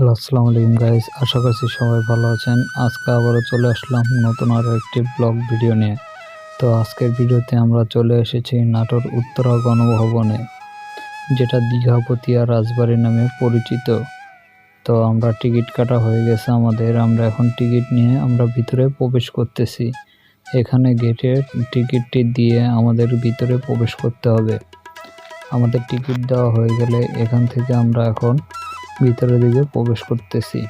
Hello, আসসালামু আলাইকুম guys আশা করছি সবাই ভালো আছেন। আজকে আবারও চলে আসলাম নতুন আরও একটি ব্লগ ভিডিও নিয়ে। তো আজকের ভিডিওতে আমরা চলে এসেছি নাটোর উত্তরা গণভবনে, যেটা দীঘাপতিয়া রাজবাড়ি নামে পরিচিত। তো আমরা টিকিট কাটা হয়ে গেছে আমাদের, আমরা এখন টিকিট নিয়ে আমরা ভিতরে প্রবেশ করতেছি। এখানে গেটে টিকিটটি দিয়ে আমাদের ভিতরে প্রবেশ করতে হবে। আমাদের টিকিট দেওয়া হয়ে গেলে এখান থেকে আমরা এখন ভিতরের দিকে প্রবেশ করতেছি।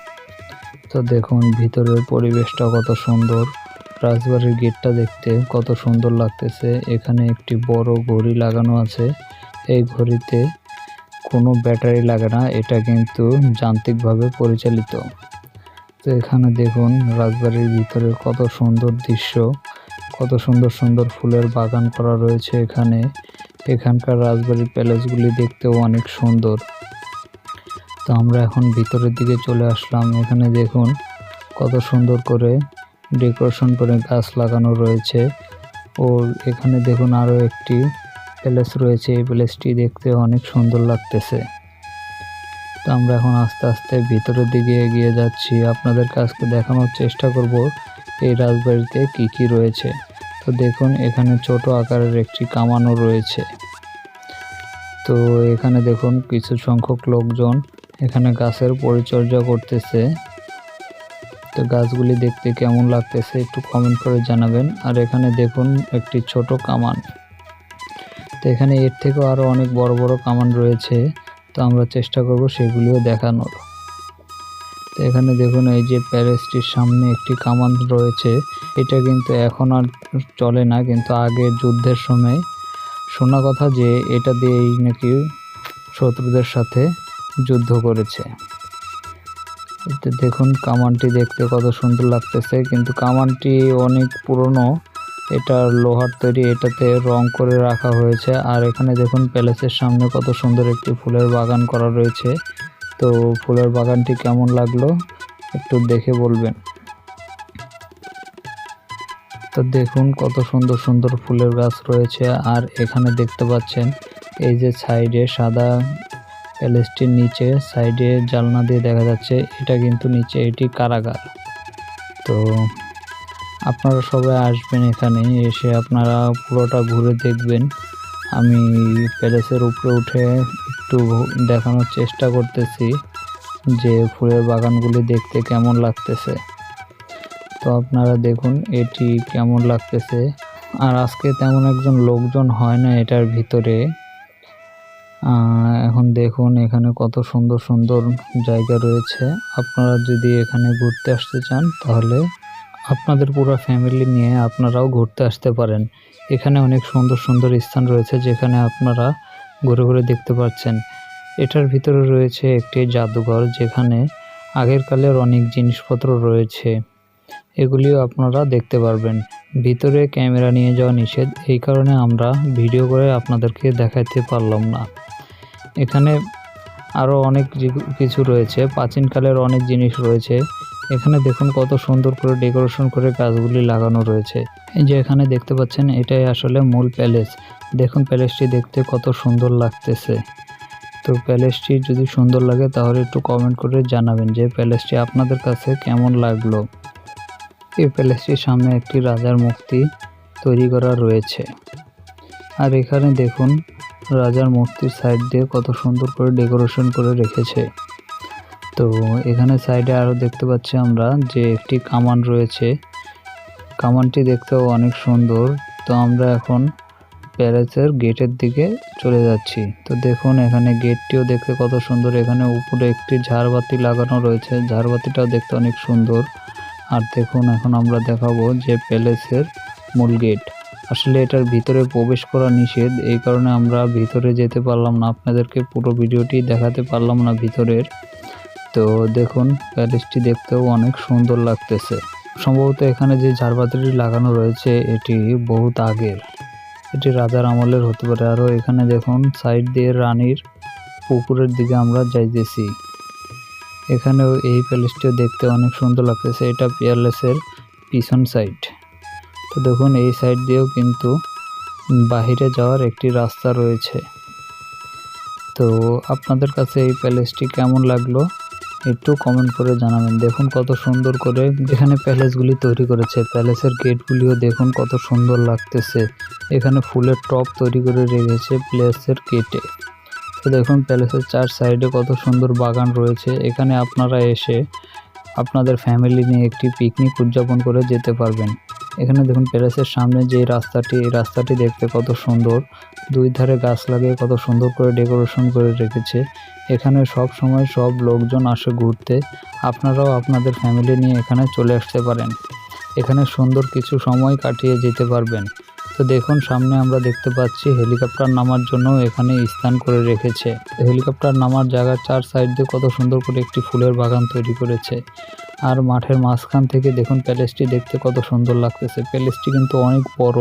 তো দেখুন, ভিতরের পরিবেশটা কত সুন্দর। রাজবাড়ির গেটটা দেখতে কত সুন্দর লাগতেছে। এখানে একটি বড় ঘড়ি লাগানো আছে। এই ঘড়িতে কোনো ব্যাটারি লাগে না, এটা কিন্তু যান্ত্রিকভাবে পরিচালিত। তো এখানে দেখুন, রাজবাড়ির ভিতরে কত সুন্দর দৃশ্য, কত সুন্দর সুন্দর ফুলের বাগান করা রয়েছে এখানে। এখানকার রাজবাড়ির প্যালেসগুলি দেখতেও অনেক সুন্দর। তো আমরা এখন ভিতরের দিকে চলে আসলাম। এখানে দেখুন কত সুন্দর করে ডেকোরেশন করে গাছ লাগানো রয়েছে। ও এখানে দেখুন আরও একটি প্যালেস রয়েছে। এই প্যালেসটি দেখতে অনেক সুন্দর লাগতেছে। তো আমরা এখন আস্তে আস্তে ভিতরের দিকে এগিয়ে যাচ্ছি। আপনাদের কাছকে দেখানোর চেষ্টা করব এই রাজবাড়িতে কি কি রয়েছে। তো দেখুন এখানে ছোট আকারের একটি কামানো রয়েছে। তো এখানে দেখুন কিছু সংখ্যক লোকজন এখানে গাছের পরিচর্যা করতেছে। তো গাছগুলি দেখতে কেমন লাগতেছে একটু কমেন্ট করে জানাবেন। আর এখানে দেখুন একটি ছোট কামান। তো এখানে এর থেকেও আরও অনেক বড় বড় কামান রয়েছে। তো আমরা চেষ্টা করব সেগুলিও দেখানোর। তো এখানে দেখুন এই যে প্যালেসটির সামনে একটি কামান রয়েছে। এটা কিন্তু এখন আর চলে না, কিন্তু আগে যুদ্ধের সময়। শোনা কথা যে এটা দিয়েই নাকি শত্রুদের সাথে যুদ্ধ করেছে। দেখুন, কামানটি দেখতে কত সুন্দর লাগতেছে, কিন্তু কামানটি অনেক পুরনো। এটা লোহার তৈরি, এটাতে রং করে রাখা হয়েছে। আর এখানে দেখুন, প্যালেসের সামনে কত সুন্দর একটি ফুলের বাগান করা রয়েছে। তো ফুলের বাগানটি কেমন লাগল, একটু দেখে বলবেন। তো দেখুন, কত সুন্দর সুন্দর ফুলের গাছ রয়েছে। আর এখানে দেখতে পাচ্ছেন, এই যে সাইডে সাদা প্যালেসটির নিচে সাইডে জালনা দিয়ে দেখা যাচ্ছে, এটা কিন্তু নিচে এটি কারাগার। তো আপনারা সবাই আসবেন এখানে, এসে আপনারা পুরোটা ঘুরে দেখবেন। আমি প্যালেসের উপরে উঠে একটু দেখানোর চেষ্টা করতেছি যে ফুলের বাগানগুলি দেখতে কেমন লাগতেছে। তো আপনারা দেখুন, এটি কেমন লাগতেছে। আর আজকে তেমন একজন লোকজন হয় না এটার ভিতরে। এখন দেখুন, এখানে কত সুন্দর সুন্দর জায়গা রয়েছে। আপনারা যদি এখানে ঘুরতে আসতে চান, তাহলে আপনাদের পুরো ফ্যামিলি নিয়ে আপনারাও ঘুরতে আসতে পারেন। এখানে অনেক সুন্দর সুন্দর স্থান রয়েছে, যেখানে আপনারা ঘুরে ঘুরে দেখতে পাচ্ছেন। এটার ভিতরে রয়েছে একটি জাদুঘর, যেখানে আগের কালের অনেক জিনিসপত্র রয়েছে। এগুলিও আপনারা দেখতে পারবেন। ভিতরে ক্যামেরা নিয়ে যাওয়া নিষেধ, এই কারণে আমরা ভিডিও করে আপনাদেরকে দেখাতে পারলাম না। এখানে আরও অনেক কিছু রয়েছে প্রাচীনকালের অনেক জিনিস রয়েছে। এখানে দেখুন কত সুন্দর করে ডেকোরেশন করে গাছগুলি লাগানো রয়েছে। এই যে এখানে দেখতে পাচ্ছেন, এটাই আসলে মূল প্যালেস। দেখুন প্যালেসটি দেখতে কত সুন্দর লাগতেছে। তো প্যালেসটি যদি সুন্দর লাগে তাহলে একটু কমেন্ট করে জানাবেন যে প্যালেসটি আপনাদের কাছে কেমন লাগল। এই প্যালেসটির সামনে একটি রাজার মূর্তি তৈরি করা রয়েছে। আর এখানে দেখুন রাজার মূর্তির সাইড দিয়ে কত সুন্দর করে ডেকোরেশন করে রেখেছে। তো এখানে সাইডে আরও দেখতে পাচ্ছি আমরা যে একটি কামান রয়েছে। কামানটি দেখতেও অনেক সুন্দর। তো আমরা এখন প্যালেসের গেটের দিকে চলে যাচ্ছি। তো দেখুন, এখানে গেটটিও দেখতে কত সুন্দর। এখানে উপরে একটি ঝাড়বাতি লাগানো রয়েছে। ঝাড়বাতিটাও দেখতে অনেক সুন্দর। আর দেখুন, এখন আমরা দেখাবো যে প্যালেসের মূল গেট। আসলে এটার ভিতরে প্রবেশ করা নিষেধ। এই কারণে আমরা ভিতরে যেতে পারলাম না। আপনাদেরকে পুরো ভিডিওটি দেখাতে পারলাম না ভিতরের। তো দেখুন, প্যালেসটি দেখতেও অনেক সুন্দর লাগতেছে। সম্ভবত এখানে যে ঝাড়বাতিটি লাগানো রয়েছে, এটি বহুত আগের। এটি রাজার আমলের হতে পারে। আরও এখানে দেখুন, সাইড দিয়ে রানীর পুকুরের দিকে আমরা যাইতেছি। এখানেও এই প্যালেসটিও দেখতে অনেক সুন্দর লাগতেছে। এটা প্যালেসের পিছন সাইড। দেখুন, এই সাইড দিয়েও কিন্তু বাহিরে যাওয়ার একটি রাস্তা রয়েছে। তো আপনাদের কাছে এই প্যালেসটি কেমন লাগল একটু কমেন্ট করে জানাবেন। দেখুন কত সুন্দর করে এখানে প্যালেসগুলি তৈরি করেছে প্যালেসের গেটগুলিও দেখুন কত সুন্দর লাগতেছে। এখানে ফুলের টপ তৈরি করে রেখেছে প্লেসের গেটে তো দেখুন প্যালেসের চার সাইডে কত সুন্দর বাগান রয়েছে। এখানে আপনারা এসে আপনাদের ফ্যামিলি নিয়ে একটি পিকনিক উদযাপন করে যেতে পারবেন। এখানে দেখুন প্যালেসের সামনে যে রাস্তাটি, এই রাস্তাটি দেখতে কত সুন্দর। দুই ধারে গাছ লাগিয়ে কত সুন্দর করে ডেকোরেশন করে রেখেছে। এখানে সব সময় সব লোকজন আসে ঘুরতে। আপনারাও আপনাদের ফ্যামিলি নিয়ে এখানে চলে আসতে পারেন। এখানে সুন্দর কিছু সময় কাটিয়ে যেতে পারবেন। তো দেখুন, সামনে আমরা দেখতে পাচ্ছি হেলিকপ্টার নামার জন্য এখানে স্থান করে রেখেছে। হেলিকপ্টার নামার জায়গার চার সাইড দিয়ে কত সুন্দর করে একটি ফুলের বাগান তৈরি করেছে। আর মাঠের মাঝখান থেকে দেখুন প্যালেসটি দেখতে কত সুন্দর লাগতেছে। প্যালেসটি কিন্তু অনেক বড়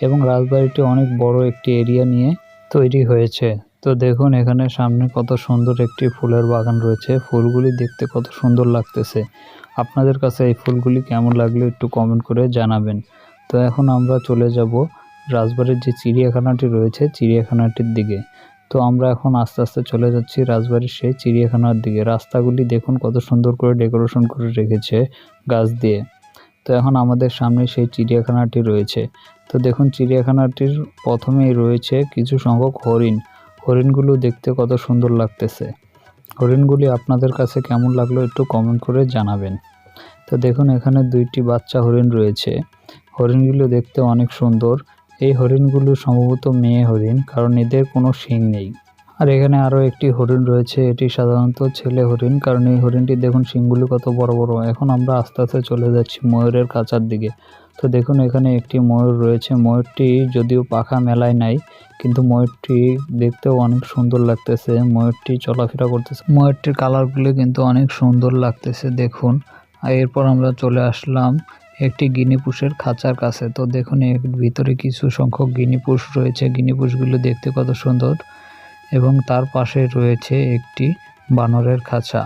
এবং রাজবাড়িটি অনেক বড় একটি এরিয়া নিয়ে তৈরি হয়েছে। তো দেখুন এখানে সামনে কত সুন্দর একটি ফুলের বাগান রয়েছে। ফুলগুলি দেখতে কত সুন্দর লাগতেছে। আপনাদের কাছে এই ফুলগুলি কেমন লাগল একটু কমেন্ট করে জানাবেন। তো এখন আমরা চলে যাব রাজবাড়ির যে চিড়িয়াখানাটি রয়েছে, চিড়িয়াখানাটির দিকে। তো আমরা এখন আস্তে আস্তে চলে যাচ্ছি রাজবাড়ির সেই চিড়িয়াখানার দিকে। রাস্তাগুলি দেখুন কত সুন্দর করে ডেকোরেশন করে রেখেছে গাছ দিয়ে। তো এখন আমাদের সামনে সেই চিড়িয়াখানাটি রয়েছে। তো দেখুন চিড়িয়াখানাটির প্রথমেই রয়েছে কিছু সংখ্যক হরিণ। হরিণগুলো দেখতে কত সুন্দর লাগতেছে। হরিণগুলি আপনাদের কাছে কেমন লাগল একটু কমেন্ট করে জানাবেন। তো দেখুন এখানে দুইটি বাচ্চা হরিণ রয়েছে। হরিণগুলো দেখতে অনেক সুন্দর। এই হরিণগুলো সম্ভবত মেয়ে হরিণ, কারণ এদের কোনো শিং নেই। আর এখানে আরও একটি হরিণ রয়েছে, এটি সাধারণত ছেলে হরিণ, কারণ এই হরিণটি দেখুন শিংগুলি কত বড় বড়। এখন আমরা আস্তে আস্তে চলে যাচ্ছি ময়ূরের কাছার দিকে। তো দেখুন এখানে একটি ময়ূর রয়েছে। ময়ূরটি যদিও পাখা মেলায় নাই, কিন্তু ময়ূরটি দেখতেও অনেক সুন্দর লাগতেছে। ময়ূরটি চলাফেরা করতেছে। ময়ূরটির কালারগুলি কিন্তু অনেক সুন্দর লাগতেছে, দেখুন। আর এরপর আমরা চলে আসলাম একটি গিনিপুষের খাঁচার কাছে। তো দেখুন, এর ভিতরে কিছু সংখ্যক গিনিপুষ রয়েছে। গিনিপুষগুলো দেখতে কত সুন্দর এবং তার পাশে রয়েছে একটি বানরের খাঁচা।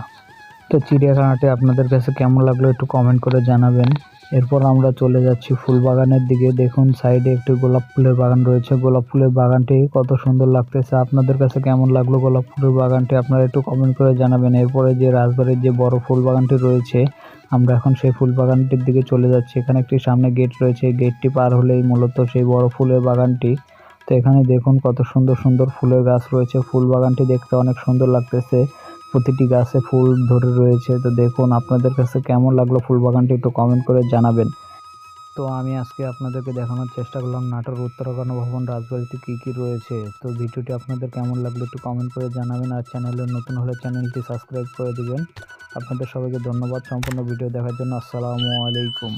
তো চিড়িয়াখানাটি আপনাদের কাছে কেমন লাগল একটু কমেন্ট করে জানাবেন। এরপর আমরা চলে যাচ্ছি ফুল বাগানের দিকে। দেখুন, সাইডে একটি গোলাপ ফুলের বাগান রয়েছে। গোলাপ ফুলের বাগানটি কত সুন্দর লাগতেছে। আপনাদের কাছে কেমন লাগল গোলাপ ফুলের বাগানটি, আপনারা একটু কমেন্ট করে জানাবেন। এরপরে যে রাজবাড়ির যে বড় ফুল বাগানটি রয়েছে, আমরা এখন সেই ফুল বাগানটির দিকে চলে যাচ্ছি। এখানে একটি সামনে গেট রয়েছে। গেটটি পার হলেই মূলত সেই বড় ফুলের বাগানটি। তো এখানে দেখুন কত সুন্দর সুন্দর ফুলের গাছ রয়েছে। ফুল বাগানটি দেখতে অনেক সুন্দর লাগতেছে। প্রতিটি গাছে ফুল ধরে রয়েছে। তো দেখুন, আপনাদের কাছে কেমন লাগল ফুল বাগানটি একটু কমেন্ট করে জানাবেন। তো আমি আজকে আপনাদেরকে দেখানোর চেষ্টা করলাম নাটোর, উত্তরাখণ্ড ভবন রাজবাড়িতে কী কী রয়েছে। তো ভিডিওটি আপনাদের কেমন লাগল একটু কমেন্ট করে জানাবেন আর চ্যানেলে নতুন হলে চ্যানেলটি সাবস্ক্রাইব করে দিবেন। আপনাদের সবাইকে ধন্যবাদ সম্পূর্ণ ভিডিও দেখার জন্য। আসসালামু আলাইকুম।